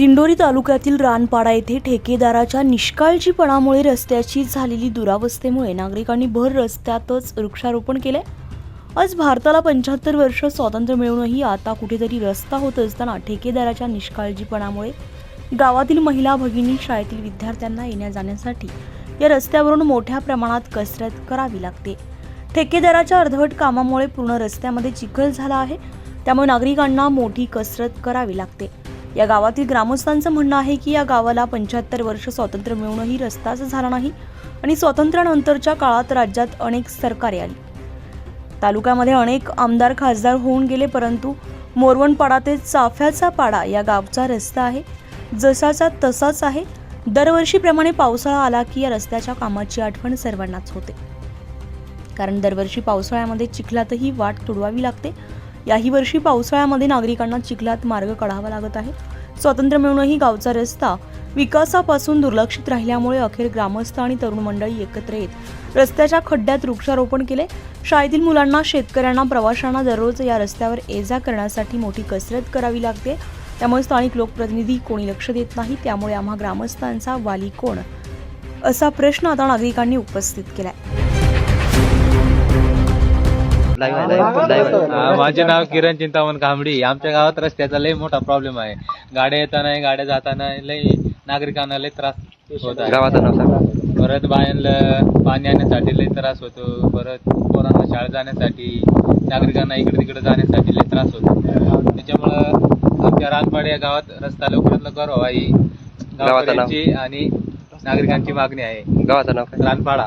दिंडोरी तालुक्यातील रानपाडा येथे ठेकेदाराच्या निष्काळजीपणामुळे रस्त्याची झालेली दुरावस्थेमुळे नागरिकांनी भर रस्त्यातच वृक्षारोपण केले आज भारताला पंच्याहत्तर वर्ष स्वातंत्र्य मिळूनही आता कुठेतरी रस्ता होत असताना ठेकेदाराच्या निष्काळजीपणामुळे गावातील महिला भगिनी शाळेतील विद्यार्थ्यांना येण्या जाण्यासाठी या रस्त्यावरून मोठ्या प्रमाणात कसरत करावी लागते. ठेकेदाराच्या अर्धवट कामामुळे पूर्ण रस्त्यामध्ये चिखल झाला आहे. त्यामुळे नागरिकांना मोठी कसरत करावी लागते. या गावातील ग्रामस्थांचं म्हणणं आहे की या गावाला पंच्याहत्तर वर्ष स्वातंत्र्य मिळूनही रस्ताच झाला नाही आणि स्वातंत्र्यानंतरच्या काळात राज्यात अनेक सरकारे आली. तालुक्यामध्ये अनेक आमदार खासदार होऊन गेले परंतु मोरवणपाडा ते चाफ्याचा पाडा या गावचा रस्ता आहे. जसाचा तसाच आहे. दरवर्षीप्रमाणे पावसाळा आला की या रस्त्याच्या कामाची आठवण सर्वांनाच होते. कारण दरवर्षी पावसाळ्यामध्ये चिखलातही वाट तुडवावी लागते. याही वर्षी पावसाळ्यामध्ये नागरिकांना चिखलात मार्ग काढावा लागत आहे. स्वातंत्र्य मिळूनही गावचा रस्ता विकासापासून दुर्लक्षित राहिल्यामुळे अखेर ग्रामस्थ आणि तरुण मंडळी एकत्र येत रस्त्याच्या खड्ड्यात वृक्षारोपण केले. शाळेतील मुलांना शेतकऱ्यांना प्रवाशांना दररोज या रस्त्यावर ये जा करण्यासाठी मोठी कसरत करावी लागते. त्यामुळे स्थानिक लोकप्रतिनिधी कोणी लक्ष देत नाही त्यामुळे आम्हा ग्रामस्थांचा वाली कोण? असा प्रश्न आता नागरिकांनी उपस्थित केलाय. हा, माझे नाव किरण चिंतामण कांबडी. आमच्या गावात रस्त्याचा लय मोठा प्रॉब्लेम आहे. गाड्या येताना गाड्या जाताना लय नागरिकांना लय त्रास होत आहे. गावाचं नाव सांगा. परत बायांना पाणी आणण्यासाठी लय त्रास होतो. परत पोरांना शाळेत जाण्यासाठी नागरिकांना इकडे तिकडे जाण्यासाठी लय त्रास होतो. त्याच्यामुळं आमच्या रानपाड या गावात रस्ता लवकरात लवकर व्हावा ही गावकऱ्यांची आणि नागरिकांची मागणी आहे. गावाचं नाव काय? Ranpada.